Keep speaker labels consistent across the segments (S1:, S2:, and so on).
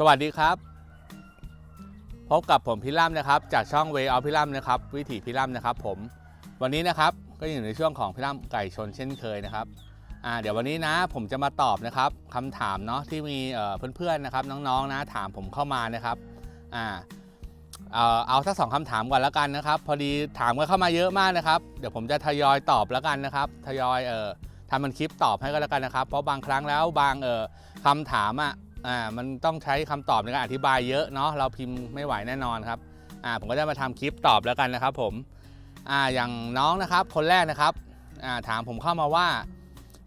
S1: สวัสดีครับ พบกับผมพิรัมนะครับ จากช่องเวอ f พิรัมนะครับ วิถีพิรัมนะครับ ผมวันนี้นะครับก็อยู่ในช่วงของพิรัมไก่ชนเช่นเคยนะครับอ่าเดี๋ยววันนี้นะผมจะมาตอบนะครับคำถามเนาะที่มีเเพื่อนๆนะครับน้องๆนะถามผมเข้ามานะครับอ่าเออเอาสักสองคำถามก่อนแล้วกันนะครับ พอดีถามกันเข้ามาเยอะมากนะครับ เดี๋ยวผมจะทยอยตอบแล้วกันนะครับทยอยเอ่อทำมันคลิปตอบให้ก็แล้วกันนะครับ เพราะบางครั้งแล้วบางเอ่อคำถามอะ อ่ามันต้องใช้คำตอบในการอธิบายเยอะเนาะเราพิมพ์ไม่ไหวแน่นอนครับอ่าผมก็จะมาทำคลิปตอบแล้วกันนะครับ ผมอ่าอย่างน้องนะครับ คนแรกนะครับอ่าถามผมเข้ามาว่า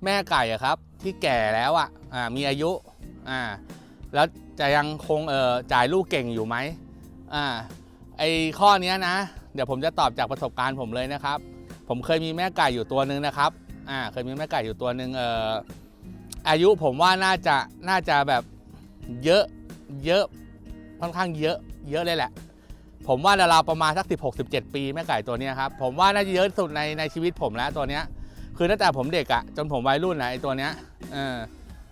S1: แม่ไก่อะครับ ที่แก่แล้วอะอ่ามีอายุอ่าแล้วจะยังคงเอ่อจ่ายลูกเก่งอยู่ไหมอ่าไอข้อนี้นะ เดี๋ยวผมจะตอบจากประสบการณ์ผมเลยนะครับ ผมเคยมีแม่ไก่อยู่ตัวหนึ่งนะครับอ่าเคยมีแม่ไก่อยู่ตัวหนึ่งเอ่ออายุผมว่าน่าจะน่าจะแบบ เยอะเยอะค่อนข้างเยอะเยอะเลยแหละ ผมว่าเราประมาณสัก 16 17 ปีแม่ไก่ตัวนี้ครับ ผมว่าน่าจะเยอะสุดในในชีวิตผมแล้วตัวเนี้ยคือตั้งแต่ผมเด็กอะ่ะจนผมวัยรุ่นนะไอ้ตัวเนี้ยเออ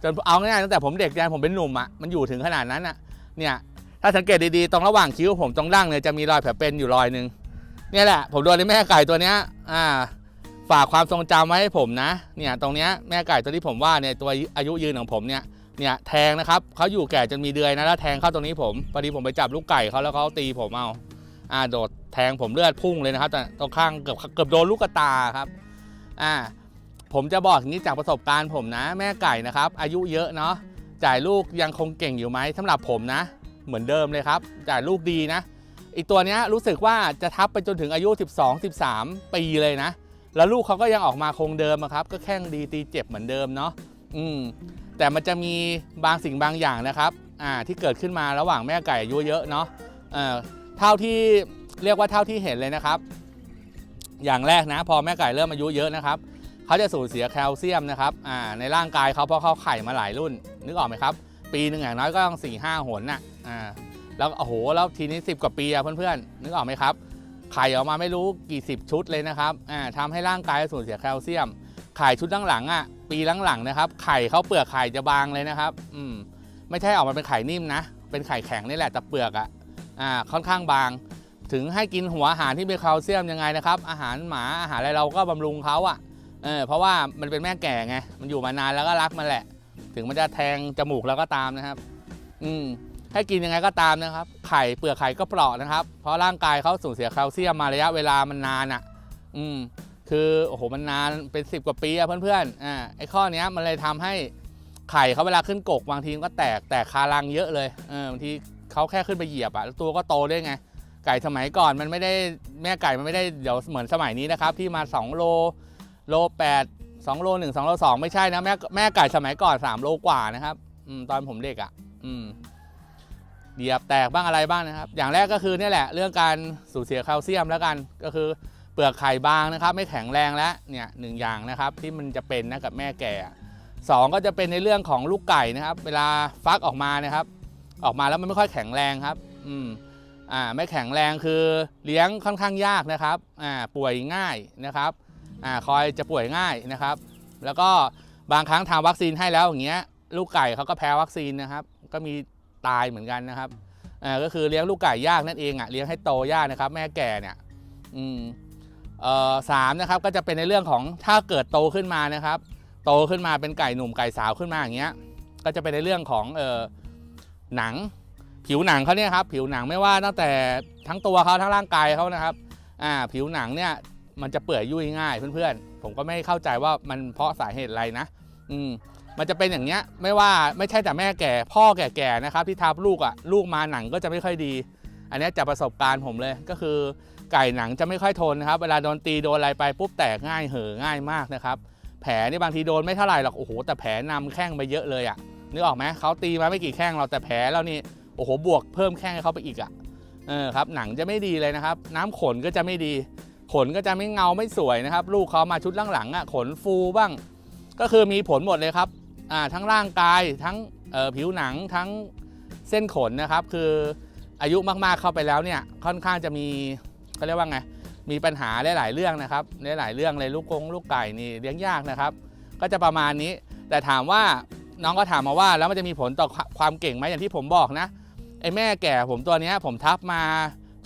S1: จนเอาง่ายๆตั้งแต่ผมเด็กยันผมเป็นหนุ่มอะ่ะมันอยู่ถึงขนาดนั้นอะ่ะเนี่ยถ้าสังเกตดีๆตรงระหว่างคิ้วผมตรงดั้งเนี่ยจะมีรอยแผลเป็นอยู่รอยหนึ่งเนี่ยแหละผมโดนไอ้แม่ไก่ตัวเนี้ยอ่า ฝากความทรงจำไว้ให้ผมนะ เนี่ยตรงเนี้ยแม่ไก่ตัวที่ผมว่าเนี่ยตัวอายุยืนของผมเนี่ย เนี่ยแทงนะครับเขาอยู่แก่จนมีเดือยนะแล้วแทงเข้าตรงนี้ผมพอดีผมไปจับลูกไก่เขาแล้วเขาตีผมเอาอ่าโดดแทงผมเลือดพุ่งเลยนะครับแต่ตรงข้างเกือบเกือบโดนลูกตาครับอ่าผมจะบอกอย่างนี้จากประสบการณ์ผมนะ แม่ไก่นะครับ อายุเยอะเนาะจ่ายลูกยังคงเก่งอยู่ไหมสำหรับผมนะ เหมือนเดิมเลยครับ จ่ายลูกดีนะอีกตัวเนี้ยรู้สึกว่าจะทับไปจนถึงอายุ 12 13 ปีเลยนะ แล้วลูกเขาก็ยังออกมาคงเดิมครับ ก็แข้งดีตีเจ็บเหมือนเดิมเนาะอืมแต่มันจะมีบางสิ่งบางอย่างนะครับอ่าที่เกิดขึ้นมาระหว่างแม่ไก่อายุเยอะเนาะเอ่อเท่าที่เรียกว่าเท่าที่เห็นเลยนะครับ อย่างแรกนะ พอแม่ไก่เริ่มอายุเยอะนะครับเขาจะสูญเสียแคลเซียมนะครับอ่าในร่างกายเขาเพราะเขาไข่มาหลายรุ่น นึกออกไหมครับ ปีหนึ่งอย่างน้อยก็ต้องสี่ห้าหนน่ะอ่าแล้วโอ้โหแล้วทีนี้ 10 กว่าปีอะเพื่อนๆนึกออกไหมครับ ไข่ออกมาไม่รู้กี่สิบชุดเลยนะครับอ่าทำให้ร่างกายสูญเสียแคลเซียม ไข่ชุดหลังๆอะปีหลังๆนะครับ ไข่เขาเปลือกไข่จะบางเลยนะครับ อืมไม่ใช่ออกมาเป็นไข่นิ่มนะ เป็นไข่แข็งนี่แหละแต่เปลือกอะอ่าค่อนข้างบาง ถึงให้กินหัวอาหารที่มีแคลเซียมยังไงนะครับ อาหารหมาอาหารอะไรเราก็บำรุงเขาอะเออเพราะว่ามันเป็นแม่แก่ไงมันอยู่มานานแล้วก็รักมันแหละ ถึงมันจะแทงจมูกแล้วก็ตามนะครับ อืม ให้กินยังไงก็ตามนะครับ ไข่เปลือกไข่ก็เปราะนะครับ เพราะร่างกายเขาสูญเสียแคลเซียมมาระยะเวลามันนานอะ อืม คือโอ้โหมันนานเป็น 10 กว่าปีอะเพื่อนๆอ่าไอ้ข้อเนี้ยมันเลยทำให้ไข่เขาเวลาขึ้นกกบางทีก็แตกแตกคารังเยอะเลยเออบางทีเขาแค่ขึ้นไปเหยียบอะแล้วตัวก็โตได้ไง ไก่สมัยก่อนมันไม่ได้แม่ไก่มันไม่ได้เดี๋ยวเหมือนสมัยนี้นะครับ ที่มา 2 โลโล8 2โล1 2โล2ไม่ใช่นะแม่แม่ไก่สมัยก่อน3โลกว่านะครับ อืมตอนผมเด็กอะ อืม เหยียบแตกบ้างอะไรบ้างนะครับ อย่างแรกก็คือนี่แหละเรื่องการสูญเสียแคลเซียมแล้วกันก็คือเปลือกไข่บางนะครับ ไม่แข็งแรงแล้วเนี่ยหนึ่งอย่างนะครับ ที่มันจะเป็นนะกับแม่แก่สองก็จะเป็นในเรื่องของลูกไก่นะครับ เวลาฟักออกมานะครับ ออกมาแล้วมันไม่ค่อยแข็งแรงครับ อืมอ่าไม่แข็งแรงคือเลี้ยงค่อนข้างยากนะครับอ่าป่วยง่ายนะครับอ่าคอยจะป่วยง่ายนะครับ แล้วก็บางครั้งทำวัคซีนให้แล้วอย่างเงี้ยลูกไก่เขาก็แพ้วัคซีนนะครับ ก็มี ตายเหมือนกันนะครับก็คือเลี้ยงลูกไก่ยากนั่นเองอะเลี้ยงให้โตยากนะครับ แม่แก่เนี่ยอืมเอ่อสามนะครับก็จะเป็นในเรื่องของถ้าเกิดโตขึ้นมานะครับ โตขึ้นมาเป็นไก่หนุ่มไก่สาวขึ้นมาอย่างเงี้ย ก็จะเป็นในเรื่องของเออหนังผิวหนังเขาเนี่ยครับผิวหนังไม่ว่าตั้งแต่ทั้งตัวเขาทั้งร่างกายเขานะครับอ่าผิวหนังเนี่ยมันจะเปื่อยยุ่ยง่ายเพื่อนๆ ผมก็ไม่เข้าใจว่ามันเพราะสาเหตุอะไรนะ อืม มันจะเป็นอย่างเงี้ยไม่ว่าไม่ใช่แต่แม่แก่ พ่อแก่ๆนะครับที่ทับลูกอะลูกมาหนังก็จะไม่ค่อยดี อันนี้จากประสบการณ์ผมเลยก็คือไก่หนังจะไม่ค่อยทนนะครับเวลาโดนตีโดนอะไรไปปุ๊บแตกง่ายเห่อง่ายมากนะครับแผลนี่บางทีโดนไม่เท่าไหร่หรอกโอ้โหแต่แผลนำแข้งไปเยอะเลยอะ่ะนึกออกไหมเขาตีมาไม่กี่แข้งเราแต่แผลแล้วนี่โอ้โหบวกเพิ่มแข้งให้เขาไปอีกอะ่ะเออครับหนังจะไม่ดีเลยนะครับ น้ำขนก็จะไม่ดี ขนก็จะไม่เงาไม่สวยนะครับ ลูกเขามาชุดหลังๆอะ่ะขนฟูบ้าง ก็คือมีผลหมดเลยครับ ทั้งร่างกายทั้งผิวหนังทั้งเส้นขนนะครับ คืออายุมากๆเข้าไปแล้วเนี่ยค่อนข้างจะมีเขาเรียกว่าไงมีปัญหาหลายๆเรื่องนะครับหลายๆเรื่องเลยลูกกงลูกไก่นี่เลี้ยงยากนะครับ ก็จะประมาณนี้ แต่ถามว่าน้องก็ถามมาว่าแล้วมันจะมีผลต่อความเก่งไหมอย่างที่ผมบอกนะไอ้แม่แก่ผมตัวนี้ผมทับมา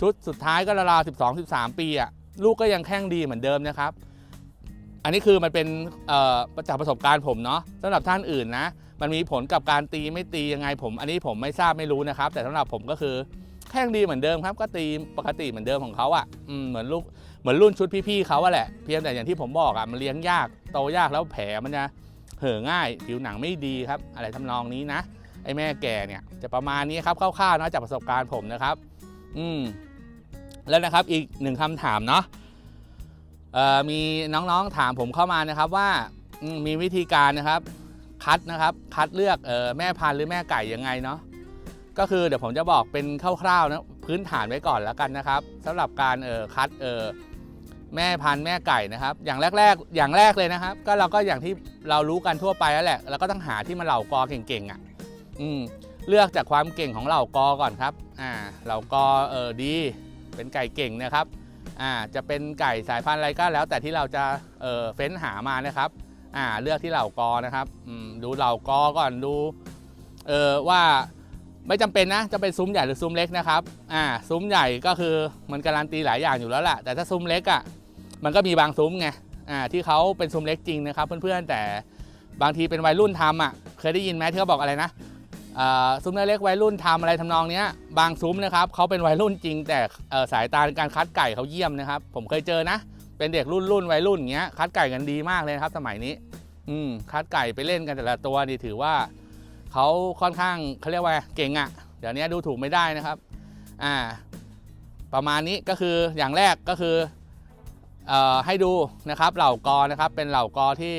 S1: ชุดสุดท้ายก็ราวๆ12 13 ปีอะลูกก็ยังแข้งดีเหมือนเดิมนะครับ อันนี้คือมันเป็นจากประสบการณ์ผมเนาะสำหรับท่านอื่นนะ มันมีผลกับการตีไม่ตียังไงผม อันนี้ผมไม่ทราบไม่รู้นะครับ แต่สำหรับผมก็คือแข้งดีเหมือนเดิมครับ ก็ตีปกติเหมือนเดิมของเขาอะ่ะเหมือนลูกเหมือนรุ่นชุดพี่ๆเขาอะแหละเพียงแต่อย่างที่ผมบอกอะ่ะมันเลี้ยงยากโตยากแล้วแผลมันจะเห่อง่าย ผิวหนังไม่ดีครับ อะไรทำนองนี้นะไอ้แม่แก่เนี่ยจะประมาณนี้ครับคร่าวๆเนาะจากประสบการณ์ผมนะครับ อืมแล้วนะครับอีกหนึ่งคำถามเนาะ มีน้องๆถามผมเข้ามานะครับว่ามีวิธีการนะครับคัดนะครับคัดเลือกออแม่พันธุ์หรือแม่ไก่ยังไงเนาะก็คือเดี๋ยวผมจะบอกเป็นคร่าวๆนะพื้นฐานไว้ก่อนแล้วกันนะครับสำหรับการคัดแม่พันธุ์แม่ไก่นะครับ อย่างแรกๆ อย่างแรกเลยนะครับ ก็เราก็อย่างที่เรารู้กันทั่วไปแล้วแหละเราก็ต้องหาที่มันเหล่ากอเก่งๆอะอืมเลือกจากความเก่งของเหล่ากอก่อนครับอ่าเหล่ากอเออดี เป็นไก่เก่งนะครับ อ่าจะเป็นไก่สายพันธุ์อะไรก็แล้ว แต่ที่เราจะเออเฟ้นหามานะครับอ่าเลือกที่เหล่ากอนะครับอืมดูเหล่ากอก่อนดูเออว่าไม่จำเป็นนะจะเป็นซุ้มใหญ่หรือซุ้มเล็กนะครับอ่าซุ้มใหญ่ก็คือมันการันตีหลายอย่างอยู่แล้วแหละแต่ถ้าซุ้มเล็กอะ่ะมันก็มีบางซุ้มไงอ่าที่เขาเป็นซุ้มเล็กจริงนะครับ เพื่อนๆแต่บางทีเป็นวัยรุ่นทำอะเคยได้ยินไหมที่เขาบอกอะไรนะ ซุ้มเล็กวัยรุ่นทำอะไรทำนองเนี้ยบางซุ้มนะครับเขาเป็นวัยรุ่นจริง แต่สายตาในการคัดไก่เขาเยี่ยมนะครับ ผมเคยเจอนะ เป็นเด็กรุ่นรุ่นวัยรุ่นอย่างเงี้ยคัดไก่กันดีมากเลยครับสมัยนี้ อืมคัดไก่ไปเล่นกันแต่ละตัวนี่ถือว่าเขาค่อนข้างเขาเรียกว่าเก่งอะ่ะเดี๋ยวนี้ดูถูกไม่ได้นะครับอ่าประมาณนี้ก็คืออย่างแรกก็คืออให้ดูนะครับเหล่ากอนะครับเป็นเหล่ากอที่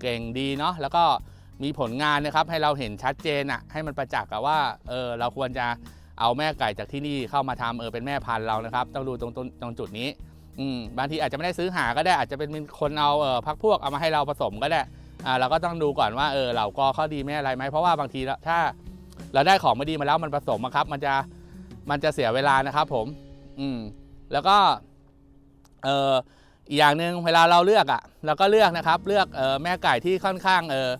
S1: เก่งดีเนาะแล้วก็ มีผลงานนะครับให้เราเห็นชัดเจนอะ่ะให้มันประจักษ์อะว่าเออเราควรจะเอาแม่ไก่จากที่นี่เข้ามาทำเออเป็นแม่พันธุ์เรานะครับ ต้องดูตรงตรงตรงจุดนี้อืมบางทีอาจจะไม่ได้ซื้อหาก็ได้อาจจะเป็นคนเอาเออพักพวกเอามาให้เราผสมก็ได้อ่าเราก็ต้องดูก่อนว่าเออเหล่ากอเขาดีไม่อะไรไหมเพราะว่าบางทีแล้วถ้าเราได้ของไม่ดีมาแล้วมันผสมอะครับ มันจะมันจะเสียเวลานะครับ ผม อืมแล้วก็เอออีกอย่างหนึ่งเวลาเราเลือกอะ่ะเราก็เลือกนะครับ เลือกเออแม่ไก่ที่ค่อนข้างเออ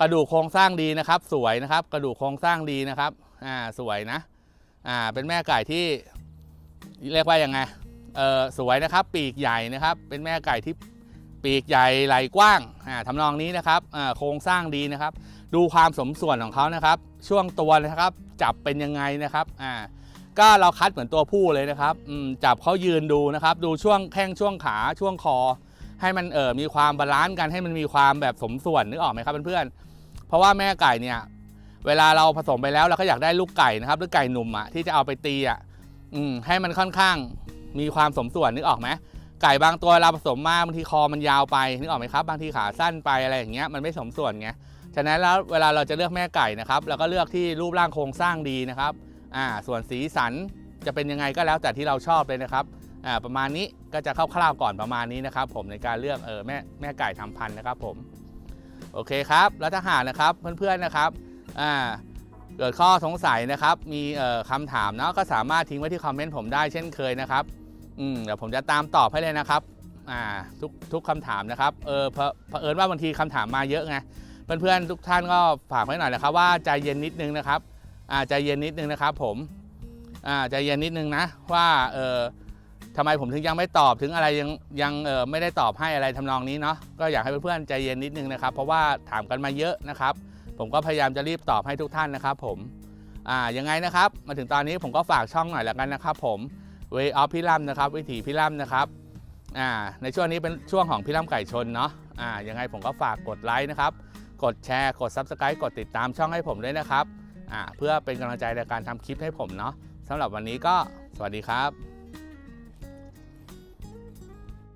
S1: กระดูกโครงสร้างดีนะครับ สวยนะครับ กระดูกโครงสร้างดีนะครับ อ่าสวยนะ อ่าเป็นแม่ไก่ที่เรียกว่ายังไง เออสวยนะครับ ปีกใหญ่นะครับ เป็นแม่ไก่ที่ปีกใหญ่ไหลกว้าง อ่าทำนองนี้นะครับ อ่าโครงสร้างดีนะครับ ดูความสมส่วนของเขานะครับ ช่วงตัวนะครับ จับเป็นยังไงนะครับ อ่าก็เราคัดเหมือนตัวผู้เลยนะครับจับเขายืนดูนะครับ ดูช่วงแข้งช่วงขาช่วงคอ ให้มันเออมีความบาลานซ์กันให้มันมีความแบบสมส่วนนึกออกไหมครับเพื่อนๆเพราะว่าแม่ไก่เนี่ยเวลาเราผสมไปแล้วเราก็อยากได้ลูกไก่นะครับหรือไก่หนุ่มอะที่จะเอาไปตีอะอืมให้มันค่อนข้างมีความสมส่วนนึกออกไหมไก่บางตัวเราผสมมาบางทีคอมันยาวไปนึกออกไหมครับ บางทีขาสั้นไปอะไรอย่างเงี้ยมันไม่สมส่วนไงฉะนั้นแล้วเวลาเราจะเลือกแม่ไก่นะครับเราก็เลือกที่รูปร่างโครงสร้างดีนะครับอ่าส่วนสีสันจะเป็นยังไงก็แล้วแต่ที่เราชอบเลยนะครับ อ่าประมาณนี้ก็จะคร่าวๆก่อนประมาณนี้นะครับ ผมในการเลือกเออแม่แม่ไก่ทำพันธุ์นะครับ ผมโอเคครับ แล้วถ้าหากนะครับเพื่อนๆนะครับอ่าเกิดข้อสงสัยนะครับ มีเอ่อคำถามเนาะก็สามารถทิ้งไว้ที่คอมเมนต์ผมได้เช่นเคยนะครับอืมเดี๋ยวผมจะตามตอบให้เลยนะครับอ่าทุกทุกคำถามนะครับเออเผอิญว่าบางทีคำถามมาเยอะไงเพื่อนๆทุกท่านก็ฝากไว้หน่อยนะครับ ว่าใจเย็นนิดนึงนะครับอ่าใจเย็นนิดนึงนะครับ ผมอ่าใจเย็นนิดนึงนะว่าเออ ทำไมผมถึงยังไม่ตอบถึงอะไรยังยังเออไม่ได้ตอบให้อะไรทำนองนี้เนาะก็อยากให้เพื่อนๆใจเย็นนิดนึงนะครับ เพราะว่าถามกันมาเยอะนะครับ ผมก็พยายามจะรีบตอบให้ทุกท่านนะครับผมอ่ายังไงนะครับ มาถึงตอนนี้ผมก็ฝากช่องหน่อยแล้วกันนะครับ ผม Way of พี่ล่ำนะครับ วิถีพี่ล่ำนะครับอ่าในช่วงนี้เป็นช่วงของพี่ล่ำไก่ชนเนาะอ่ายังไงผมก็ฝากกดไลค์นะครับ กดแชร์กด Subscribe กดติดตามช่องให้ผมด้วยนะครับอ่าเพื่อเป็นกำลังใจในการทำคลิปให้ผมเนาะสำหรับวันนี้ก็สวัสดีครับ